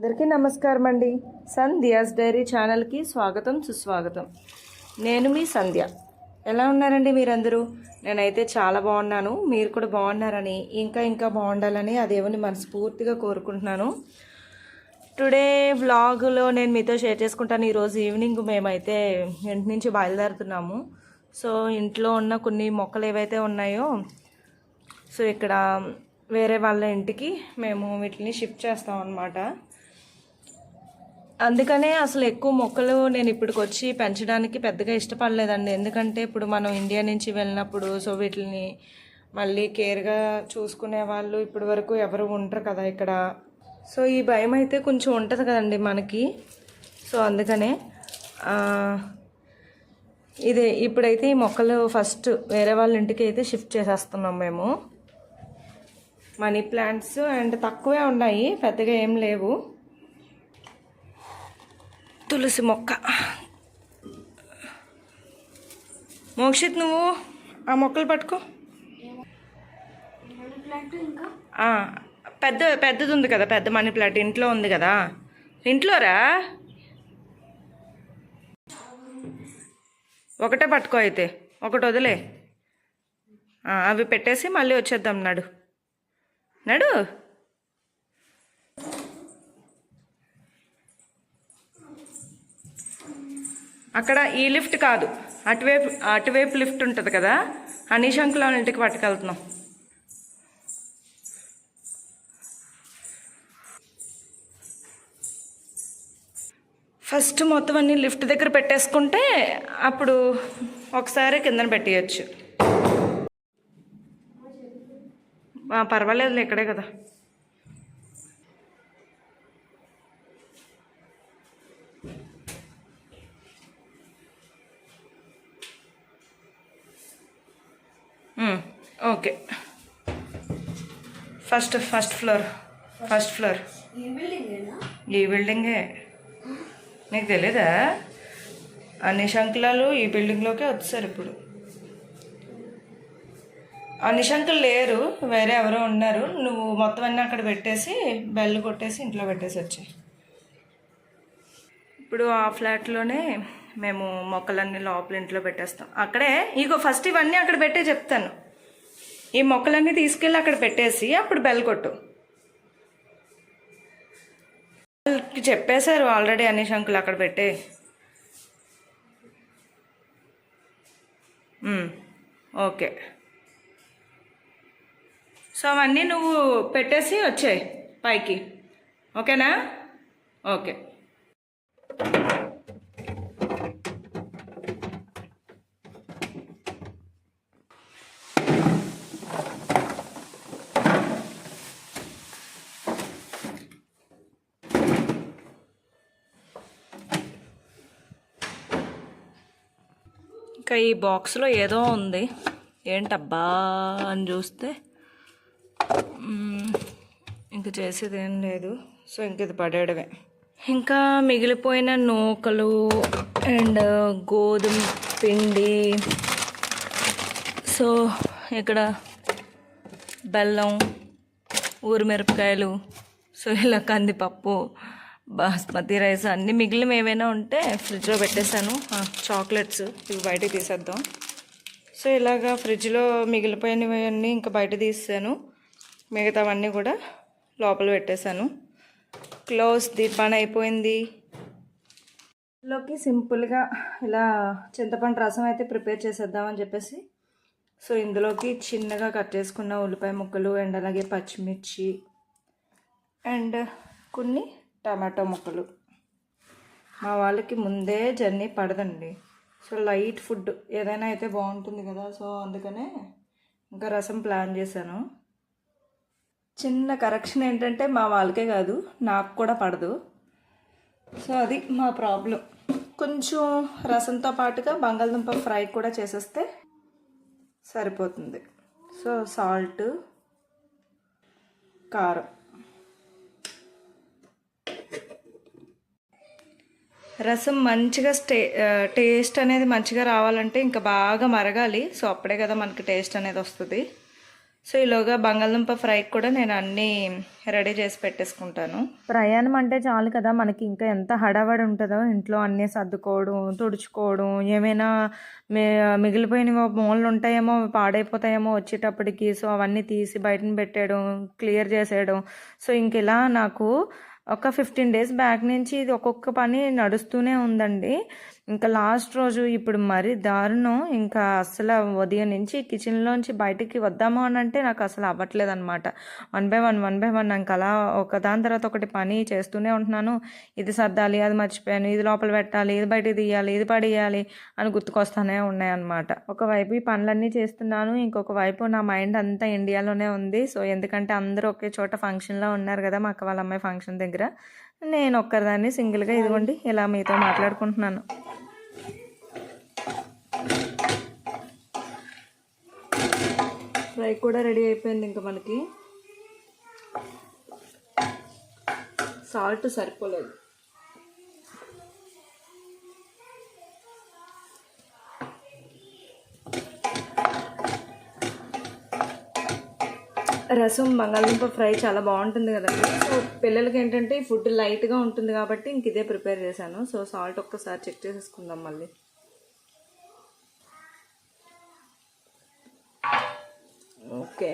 అందరికీ నమస్కారం అండి సంధ్యాస్ డైరీ ఛానల్కి స్వాగతం సుస్వాగతం. నేను మీ సంధ్య. ఎలా ఉన్నారండి మీరందరూ? నేనైతే చాలా బాగున్నాను. మీరు కూడా బాగున్నారని ఇంకా ఇంకా బాగుండాలని ఆ మనస్ఫూర్తిగా కోరుకుంటున్నాను. టుడే వ్లాగ్లో నేను మీతో షేర్ చేసుకుంటాను. ఈరోజు ఈవినింగ్ మేమైతే ఇంటి నుంచి బయలుదేరుతున్నాము. సో ఇంట్లో ఉన్న కొన్ని మొక్కలు ఏవైతే ఉన్నాయో సో ఇక్కడ వేరే వాళ్ళ ఇంటికి మేము వీటిని షిఫ్ట్ చేస్తాం అన్నమాట అందుకనే అసలు ఎక్కువ మొక్కలు నేను ఇప్పటికి వచ్చి పెంచడానికి పెద్దగా ఇష్టపడలేదండి. ఎందుకంటే ఇప్పుడు మనం ఇండియా నుంచి వెళ్ళినప్పుడు సో వీటిని మళ్ళీ కేర్గా చూసుకునే వాళ్ళు ఇప్పటి వరకు ఎవరు ఉండరు కదా ఇక్కడ. సో ఈ భయం అయితే కొంచెం ఉంటుంది కదండి మనకి. సో అందుకనే ఇది ఇదే ఇప్పుడైతే ఈ మొక్కలు ఫస్ట్ వేరే వాళ్ళ ఇంటికి అయితే షిఫ్ట్ చేసేస్తున్నాం మేము. మనీ ప్లాంట్స్ అండ్ తక్కువే ఉన్నాయి పెద్దగా ఏం లేవు. తులసి మొక్క. మోక్షిత్ నువ్వు ఆ మొక్కలు పట్టుకో. పెద్ద పెద్దది ఉంది కదా పెద్ద మనీ ప్లాంట్ ఇంట్లో ఉంది కదా. ఇంట్లోరా? ఒకటే పట్టుకో అయితే ఒకటి వదిలే. అవి పెట్టేసి మళ్ళీ వచ్చేద్దాం నడు. నడు? అక్కడ ఈ లిఫ్ట్ కాదు. అటువైపు అటువైపు లిఫ్ట్ ఉంటుంది కదా? అనీష్ అంకుల్ వాళ్ళ ఇంటికి పట్టుకెళ్తున్నాం. ఫస్ట్ మొత్తం అన్ని లిఫ్ట్ దగ్గర పెట్టేసుకుంటే అప్పుడు ఒకసారి కిందన పెట్టేయచ్చు. పర్వాలేదు ఇక్కడే కదా మ్మ్. Okay first first floor first floor ఈ బిల్డింగే నీకు తెలీదా? అన్ని శంకులాలు ఈ బిల్డింగ్లోకే వచ్చారు ఇప్పుడు. అన్ని శంకులు లేరు వేరే ఎవరో ఉన్నారు. నువ్వు మొత్తం అన్నీ అక్కడ పెట్టేసి బెల్ కొట్టేసి ఇంట్లో పెట్టేసి వచ్చాయి. ఇప్పుడు ఆ ఫ్లాట్లోనే మేము మొక్కలన్నీ లోపల ఇంట్లో పెట్టేస్తాం. అక్కడే ఇగో ఫస్ట్ ఇవన్నీ అక్కడ పెట్టే చెప్తాను. ఈ మొక్కలన్నీ తీసుకెళ్ళి అక్కడ పెట్టేసి అప్పుడు బెల్ కొట్టు. వాళ్ళకి చెప్పేశారు ఆల్రెడీ అన్ని శంకులు అక్కడ పెట్టే. ఓకే. సో అవన్నీ నువ్వు పెట్టేసి వచ్చాయి పైకి. ఓకేనా? ఓకే. ఇంకా ఈ బాక్స్లో ఏదో ఉంది. ఏంటబ్బా అని చూస్తే ఇంక చేసేది ఏం లేదు. సో ఇంక ఇది పడేయడమే. ఇంకా మిగిలిపోయిన నూకలు అండ్ గోధుమ పిండి. సో ఇక్కడ బెల్లం ఊరిమిరపకాయలు సో ఇలా కందిపప్పు బాస్మతి రైస్ అన్నీ మిగిలిన ఏమైనా ఉంటే ఫ్రిడ్జ్లో పెట్టేశాను. చాక్లెట్స్ ఇవి బయటకు తీసేద్దాం. సో ఇలాగా ఫ్రిడ్జ్లో మిగిలిపోయినవన్నీ ఇంకా బయట తీసాను మిగతావన్నీ కూడా లోపల పెట్టేశాను. క్లోజ్ ది పని అయిపోయింది. లోకి సింపుల్గా ఇలా చింతపండు రసం అయితే ప్రిపేర్ చేసేద్దామని చెప్పేసి. సో ఇందులోకి చిన్నగా కట్ చేసుకున్న ఉల్లిపాయ ముక్కలు అండ్ అలాగే పచ్చిమిర్చి అండ్ కొన్ని టమాటో ముక్కలు. మా వాళ్ళకి ముందే జర్నీ పడదండి. సో లైట్ ఫుడ్ ఏదైనా అయితే బాగుంటుంది కదా. సో అందుకనే ఇంకా రసం ప్లాన్ చేశాను. చిన్న కరెక్షన్ ఏంటంటే మా వాళ్ళకే కాదు నాకు కూడా పడదు. సో అది మా ప్రాబ్లం. కొంచెం రసంతో పాటుగా బంగాళదుంప ఫ్రై కూడా చేసేస్తే సరిపోతుంది. సో సాల్ట్ కారం. రసం మంచిగా స్టే టేస్ట్ అనేది మంచిగా రావాలంటే ఇంకా బాగా మరగాలి. సో అప్పుడే కదా మనకి టేస్ట్ అనేది వస్తుంది. సో ఈలోగా బంగాళదుంప ఫ్రైకి కూడా నేను అన్నీ రెడీ చేసి పెట్టేసుకుంటాను. ప్రయాణం అంటే చాలు కదా మనకి ఇంకా ఎంత హడావడి ఉంటుందో ఇంట్లో అన్నీ సర్దుకోవడం తుడుచుకోవడం ఏమైనా మి మూలలు ఉంటాయేమో పాడైపోతాయేమో వచ్చేటప్పటికి సో అవన్నీ తీసి బయటని పెట్టేయడం క్లియర్ చేసేయడం. సో ఇంక ఇలా నాకు ఒక ఫిఫ్టీన్ డేస్ బ్యాక్ నుంచి ఇది ఒక్కొక్క పని నడుస్తూనే ఉందండి. ఇంకా లాస్ట్ రోజు ఇప్పుడు మరీ దారుణం. ఇంకా అసలు ఉదయం నుంచి కిచెన్లోంచి బయటికి వద్దాము అని అంటే నాకు అసలు అవ్వట్లేదు అనమాట one by one one by one ఇంకా అలా ఒక దాని తర్వాత ఒకటి పని చేస్తూనే ఉంటున్నాను. ఇది సర్దాలి అది మర్చిపోయాను ఇది లోపల పెట్టాలి ఇది బయటికి తీయాలి ఇది పడేయాలి అని గుర్తుకొస్తానే ఉన్నాయి అనమాట ఒకవైపు ఈ పనులన్నీ చేస్తున్నాను ఇంకొక వైపు నా మైండ్ అంతా ఇండియాలోనే ఉంది. సో ఎందుకంటే అందరూ ఒకే చోట ఫంక్షన్లో ఉన్నారు కదా మా అక్క వాళ్ళ అమ్మాయి ఫంక్షన్ దగ్గర. నేను ఒక్కదాన్ని సింగిల్గా ఇదిగోండి ఇలా మీతో మాట్లాడుకుంటున్నాను. ఫ్రై కూడా రెడీ అయిపోయింది ఇంకా మనకి. సాల్ట్ సరిపోలేదు. రసం బంగాళదుంప ఫ్రై చాలా బాగుంటుంది కదండి. సో పిల్లలకి ఏంటంటే ఈ ఫుడ్ లైట్గా ఉంటుంది కాబట్టి ఇంక ఇదే ప్రిపేర్ చేశాను. సో సాల్ట్ ఒక్కసారి చెక్ చేసేసుకుందాం మళ్ళీ. ఓకే.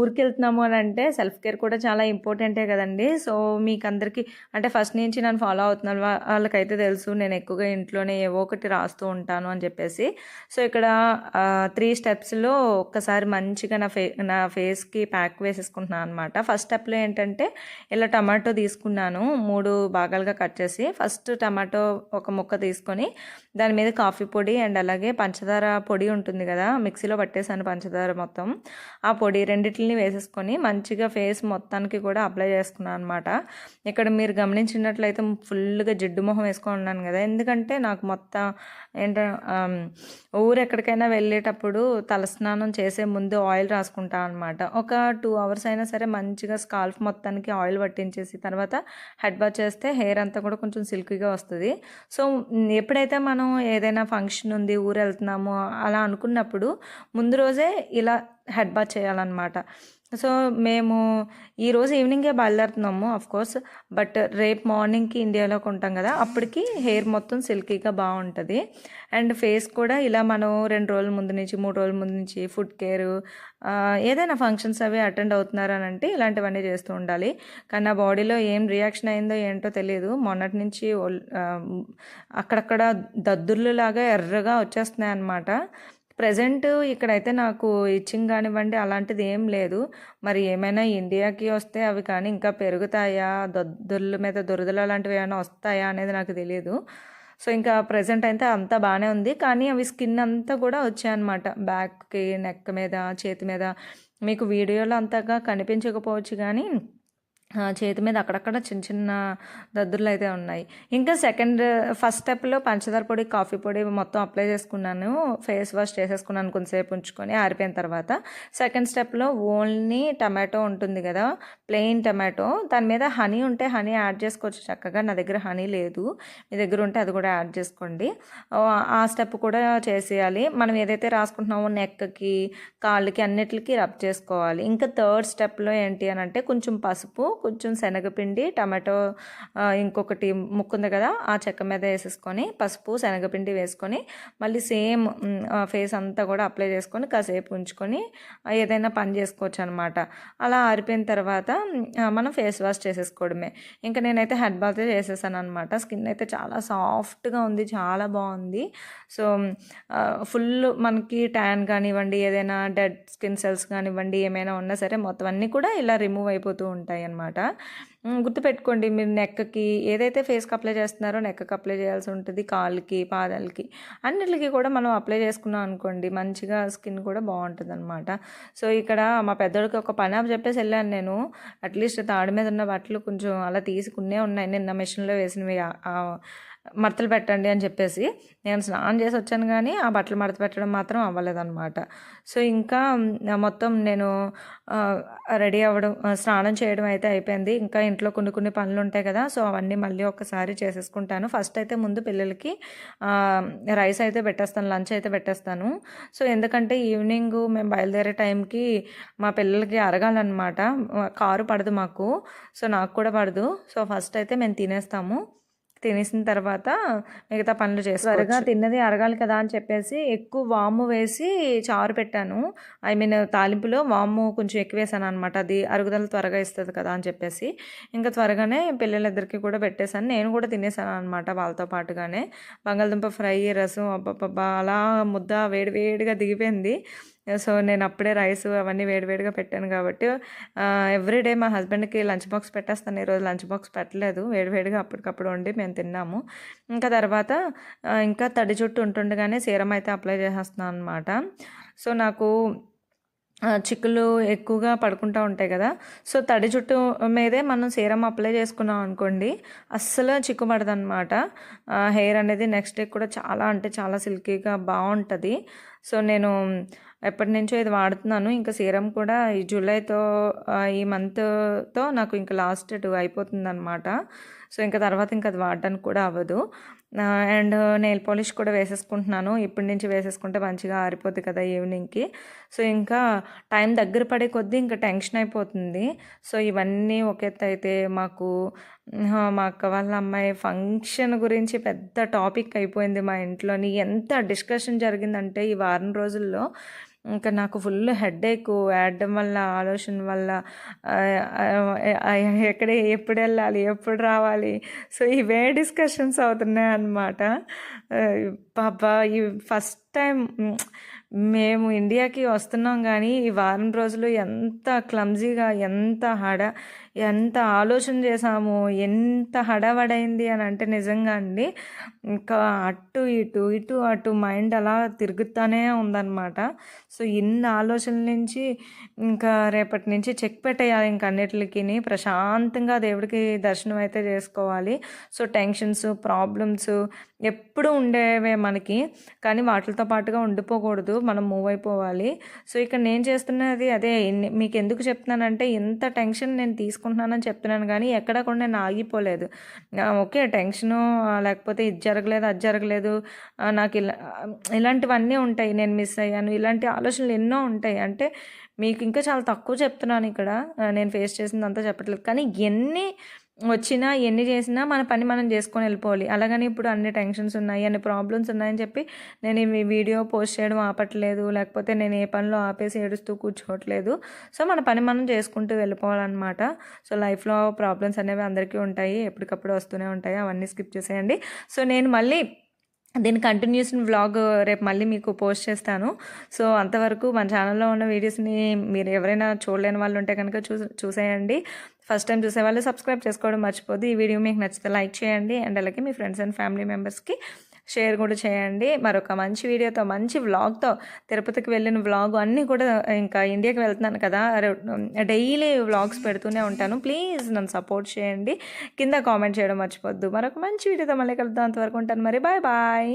ఊరికి వెళ్తున్నాము అని అంటే సెల్ఫ్ కేర్ కూడా చాలా ఇంపార్టెంటే కదండి. సో మీకు అందరికీ అంటే ఫస్ట్ నుంచి నన్ను ఫాలో అవుతున్న వాళ్ళకైతే తెలుసు నేను ఎక్కువగా ఇంట్లోనే ఏవో ఒకటి రాస్తూ ఉంటాను అని చెప్పేసి. సో ఇక్కడ త్రీ స్టెప్స్లో ఒక్కసారి మంచిగా నా ఫే నా ఫేస్కి ప్యాక్ వేసేసుకుంటున్నాను అనమాట ఫస్ట్ స్టెప్లో ఏంటంటే ఇలా టమాటో తీసుకున్నాను మూడు భాగాలుగా కట్ చేసి. ఫస్ట్ టమాటో ఒక ముక్క తీసుకొని దాని మీద కాఫీ పొడి అండ్ అలాగే పంచదార పొడి ఉంటుంది కదా మిక్సీలో పట్టేసాను పంచదార మొత్తం. ఆ పొడి వీటిని వేసేసుకొని మంచిగా ఫేస్ మొత్తానికి కూడా అప్లై చేసుకున్నాను అనమాట ఇక్కడ మీరు గమనించినట్లయితే ఫుల్గా జిడ్డు మొహం వేసుకొని ఉన్నాను కదా. ఎందుకంటే నాకు మొత్తం ఏంట ఊరు ఎక్కడికైనా వెళ్ళేటప్పుడు తలస్నానం చేసే ముందు ఆయిల్ రాసుకుంటాను అనమాట ఒక టూ అవర్స్ అయినా సరే మంచిగా స్కాల్ఫ్ మొత్తానికి ఆయిల్ పట్టించేసి తర్వాత హెడ్ బాత్ చేస్తే హెయిర్ అంతా కూడా కొంచెం సిల్కీగా వస్తుంది. సో ఎప్పుడైతే మనం ఏదైనా ఫంక్షన్ ఉంది ఊరు వెళ్తున్నాము అలా అనుకున్నప్పుడు ముందు రోజే ఇలా హెడ్ బాత్ చేయాలన్నమాట. సో మేము ఈరోజు ఈవినింగే బయలుదేరుతున్నాము అఫ్ కోర్స్ బట్ రేపు మార్నింగ్కి ఇండియాలోకి ఉంటాం కదా అప్పటికి హెయిర్ మొత్తం సిల్కీగా బాగుంటుంది. అండ్ ఫేస్ కూడా ఇలా మనం రెండు రోజుల ముందు నుంచి మూడు రోజుల ముందు నుంచి ఫుడ్ కేర్ ఏదైనా ఫంక్షన్స్ అవి అటెండ్ అవుతున్నారనంటే ఇలాంటివన్నీ చేస్తూ ఉండాలి. కానీ నా బాడీలో ఏం రియాక్షన్ అయిందో ఏంటో తెలియదు. మొన్నటి నుంచి అక్కడక్కడ దద్దుర్లు లాగా ఎర్రగా వచ్చేస్తున్నాయి అన్నమాట ప్రజెంట్ ఇక్కడైతే నాకు ఇచ్చింగ్ కానివ్వండి అలాంటిది ఏం లేదు. మరి ఏమైనా ఇండియాకి వస్తే అవి కానీ ఇంకా పెరుగుతాయా? దొద్దుల మీద దురదలు అలాంటివి ఏమైనా వస్తాయా అనేది నాకు తెలియదు సో ఇంకా ప్రజెంట్ అయితే అంతా బాగానే ఉంది. కానీ అవి స్కిన్ అంతా కూడా వచ్చాయన్నమాట. బ్యాక్కి నెక్ మీద చేతి మీద. మీకు వీడియోలో అంతగా కనిపించకపోవచ్చు కానీ చేతి మీద అక్కడక్కడ చిన్న చిన్న దద్దుర్లు అయితే ఉన్నాయి. ఇంకా సెకండ్ ఫస్ట్ స్టెప్లో పంచదార పొడి కాఫీ పొడి మొత్తం అప్లై చేసుకున్నాను. ఫేస్ వాష్ చేసేసుకున్నాను కొంతసేపు ఉంచుకొని ఆరిపోయిన తర్వాత. సెకండ్ స్టెప్లో ఓన్లీ టమాటో ఉంటుంది కదా ప్లెయిన్ టమాటో. దాని మీద హనీ ఉంటే హనీ యాడ్ చేసుకోవచ్చు. చక్కగా నా దగ్గర హనీ లేదు. మీ దగ్గర ఉంటే అది కూడా యాడ్ చేసుకోండి. ఆ, స్టెప్ కూడా చేసేయాలి. మనం ఏదైతే రాసుకుంటున్నామో నెక్కి కాళ్ళకి అన్నిటికీ రబ్ చేసుకోవాలి. ఇంకా థర్డ్ స్టెప్లో ఏంటి అని అంటే కొంచెం పసుపు కొంచెం శనగపిండి టమాటో ఇంకొకటి ముక్కు ఉంది కదా ఆ చెక్క మీద వేసేసుకొని పసుపు శనగపిండి వేసుకొని మళ్ళీ సేమ్ ఫేస్ అంతా కూడా అప్లై చేసుకొని కాసేపు ఉంచుకొని ఏదైనా పని చేసుకోవచ్చు అనమాట అలా ఆరిపోయిన తర్వాత మనం ఫేస్ వాష్ చేసేసుకోవడమే. ఇంకా నేనైతే హెడ్ బాత్ చేసేసాను అనమాట స్కిన్ అయితే చాలా సాఫ్ట్గా ఉంది చాలా బాగుంది. సో ఫుల్ మనకి ట్యాన్ కానివ్వండి ఏదైనా డెడ్ స్కిన్ సెల్స్ కానివ్వండి ఏమైనా ఉన్నా సరే మొత్తం అన్నీ కూడా ఇలా రిమూవ్ అయిపోతూ ఉంటాయి అన్నమాట అనమాట. గుర్తుపెట్టుకోండి మీరు నెక్కకి ఏదైతే ఫేస్కి అప్లై చేస్తున్నారో నెక్కకి అప్లై చేయాల్సి ఉంటుంది కాళ్ళకి పాదాలకి. అన్నిటికి కూడా మనం అప్లై చేసుకున్నాం అనుకోండి మంచిగా స్కిన్ కూడా బాగుంటుంది అనమాట సో ఇక్కడ మా పెద్దోడికి ఒక పని చెప్పేసి వెళ్ళాను నేను. అట్లీస్ట్ తాడు మీద ఉన్న బట్టలు కొంచెం అలా తీసుకునే ఉన్నాయి. నిన్న మిషన్లో వేసినవి మడతలు పెట్టండి అని చెప్పేసి నేను స్నానం చేసి వచ్చాను కానీ ఆ బట్టలు మడత పెట్టడం మాత్రం అవ్వలేదన్నమాట. సో ఇంకా మొత్తం నేను రెడీ అవ్వడం స్నానం చేయడం అయితే అయిపోయింది. ఇంకా ఇంట్లో కొన్ని కొన్ని పనులు ఉంటాయి కదా సో అవన్నీ మళ్ళీ ఒకసారి చేసేసుకుంటాను. ఫస్ట్ అయితే ముందు పిల్లలకి రైస్ అయితే పెట్టేస్తాను లంచ్ అయితే పెట్టేస్తాను. సో ఎందుకంటే ఈవినింగ్ మేము బయలుదేరే టైంకి మా పిల్లలకి అరగాలన్నమాట. కారు పడదు మాకు సో నాకు కూడా పడదు. సో ఫస్ట్ అయితే మేము తినేస్తాము. తినేసిన తర్వాత మిగతా పనులు చేసి త్వరగా తిన్నది అరగాలి కదా అని చెప్పేసి ఎక్కువ వాము వేసి చారు పెట్టాను. ఐ మీన్ తాలింపులో వాము కొంచెం ఎక్కువ వేసాను అనమాట అది అరుగుదల త్వరగా ఇస్తుంది కదా అని చెప్పేసి. ఇంకా త్వరగానే పిల్లలిద్దరికి కూడా పెట్టేశాను. నేను కూడా తినేసాను అనమాట వాళ్ళతో పాటుగానే. బంగాళదుంప ఫ్రై రసం అబ్బబ్బబ్బా అలా ముద్ద వేడి వేడిగా దిగిపోయింది. సో నేను అప్పుడే రైస్ అవన్నీ వేడివేడిగా పెట్టాను కాబట్టి ఎవ్రీడే మా హస్బెండ్కి లంచ్ బాక్స్ పెట్టేస్తాను. ఈరోజు లంచ్ బాక్స్ పెట్టలేదు. వేడివేడిగా అప్పటికప్పుడు వండి మేము తిన్నాము. ఇంకా తర్వాత ఇంకా తడి చుట్టూ ఉంటుండగానే సీరం అయితే అప్లై చేసేస్తున్నాను అనమాట సో నాకు చిక్కులు ఎక్కువగా పడుకుంటూ ఉంటాయి కదా. సో తడి జుట్టు మీదే మనం సీరం అప్లై చేసుకున్నాం అనుకోండి అస్సలు చిక్కు పడదు అనమాట హెయిర్ అనేది నెక్స్ట్ డే కూడా చాలా అంటే చాలా సిల్కీగా బాగుంటుంది. సో నేను ఎప్పటి నుంచో ఇది వాడుతున్నాను. ఇంకా సీరం కూడా ఈ జూలైతో ఈ మంత్తో నాకు ఇంకా లాస్ట్ టూ అయిపోతుంది అనమాట సో ఇంకా తర్వాత ఇంకా అది వాడడానికి కూడా అవ్వదు. అండ్ నెయిల్ పాలిష్ కూడా వేసేసుకుంటున్నాను. ఇప్పటి నుంచి వేసేసుకుంటే మంచిగా ఆరిపోద్ది కదా ఈవినింగ్కి. సో ఇంకా టైం దగ్గర పడే కొద్దీ ఇంకా టెన్షన్ అయిపోతుంది. సో ఇవన్నీ ఒక అయితే మాకు మా అక్క వాళ్ళ అమ్మాయి ఫంక్షన్ గురించి పెద్ద టాపిక్ అయిపోయింది మా ఇంట్లోని. ఎంత డిస్కషన్ జరిగిందంటే ఈ వారం రోజుల్లో ఇంకా నాకు ఫుల్ హెడేక్ వేయడం వల్ల ఆలోచన వల్ల ఎక్కడ ఎప్పుడు వెళ్ళాలి ఎప్పుడు రావాలి. సో ఇవే డిస్కషన్స్ అవుతున్నాయి అన్నమాట పాప ఈ ఫస్ట్ టైం మేము ఇండియాకి వస్తున్నాం కానీ ఈ వారం రోజులు ఎంత క్లమ్జీగా ఎంత హడ ఎంత ఆలోచన చేసాము ఎంత హడవడైంది అని అంటే నిజంగా అండి ఇంకా అటు ఇటు ఇటు అటు మైండ్ అలా తిరుగుతూనే ఉందన్నమాట. సో ఇన్ని ఆలోచనల నుంచి ఇంకా రేపటి నుంచి చెక్ పెట్టేయాలి ఇంక అన్నిటికీని. ప్రశాంతంగా దేవుడికి దర్శనం అయితే చేసుకోవాలి. సో టెన్షన్స్ ప్రాబ్లమ్స్ ఎప్పుడు ఉండేవే మనకి కానీ వాటితో పాటుగా ఉండిపోకూడదు. మనం మూవ్ అయిపోవాలి. సో ఇక్కడ నేను చేస్తున్నది అదే. మీకు ఎందుకు చెప్తున్నానంటే ఇంత టెన్షన్ నేను తీసుకుంటున్నానని చెప్తున్నాను కానీ ఎక్కడా కూడా నేను ఆగిపోలేదు. ఓకే టెన్షను లేకపోతే ఇది జరగలేదు అది జరగలేదు నాకు ఇలా ఇలాంటివన్నీ ఉంటాయి. నేను మిస్ అయ్యాను. ఇలాంటి ఆలోచనలు ఎన్నో ఉంటాయి. అంటే మీకు ఇంకా చాలా తక్కువ చెప్తున్నాను ఇక్కడ. నేను ఫేస్ చేసిందంతా చెప్పట్లేదు. కానీ ఎన్ని వచ్చినా ఎన్ని చేసినా మన పని మనం చేసుకొని వెళ్ళిపోవాలి. అలాగని ఇప్పుడు అన్ని టెన్షన్స్ ఉన్నాయి అన్ని ప్రాబ్లమ్స్ ఉన్నాయని చెప్పి నేను ఈ వీడియో పోస్ట్ చేయడం ఆపట్లేదు. లేకపోతే నేను ఏ పనిలో ఆపేసి ఏడుస్తూ కూర్చోవట్లేదు. సో మన పని మనం చేసుకుంటూ వెళ్ళిపోవాలన్నమాట. సో లైఫ్లో ప్రాబ్లమ్స్ అనేవి అందరికీ ఉంటాయి ఎప్పటికప్పుడు వస్తూనే ఉంటాయి. అవన్నీ స్కిప్ చేసేయండి. సో నేను మళ్ళీ దీని కంటిన్యూషన్ వ్లాగ్ రేపు మళ్ళీ మీకు పోస్ట్ చేస్తాను. సో అంతవరకు మన ఛానల్లో ఉన్న వీడియోస్ని మీరు ఎవరైనా చూడలేని వాళ్ళు ఉంటే కనుక చూ చూసేయండి. ఫస్ట్ టైం చూసే వాళ్ళు సబ్స్క్రైబ్ చేసుకోవడం మర్చిపోద్దు ఈ వీడియో మీకు నచ్చితే లైక్ చేయండి. అండ్ అలాగే మీ ఫ్రెండ్స్ అండ్ ఫ్యామిలీ మెంబర్స్కి షేర్ కూడా చేయండి. మరొక మంచి వీడియోతో మంచి వ్లాగ్తో తిరుపతికి వెళ్ళిన వ్లాగ్ అన్నీ కూడా ఇంకా ఇండియాకి వెళ్తున్నాను కదా. డైలీ వ్లాగ్స్ పెడుతూనే ఉంటాను. ప్లీజ్ నన్ను సపోర్ట్ చేయండి. కింద కామెంట్ చేయడం మర్చిపోద్దు. మరొక మంచి వీడియోతో మళ్ళీ కలుద్దాం. అంతవరకు ఉంటాను మరి. Bye bye.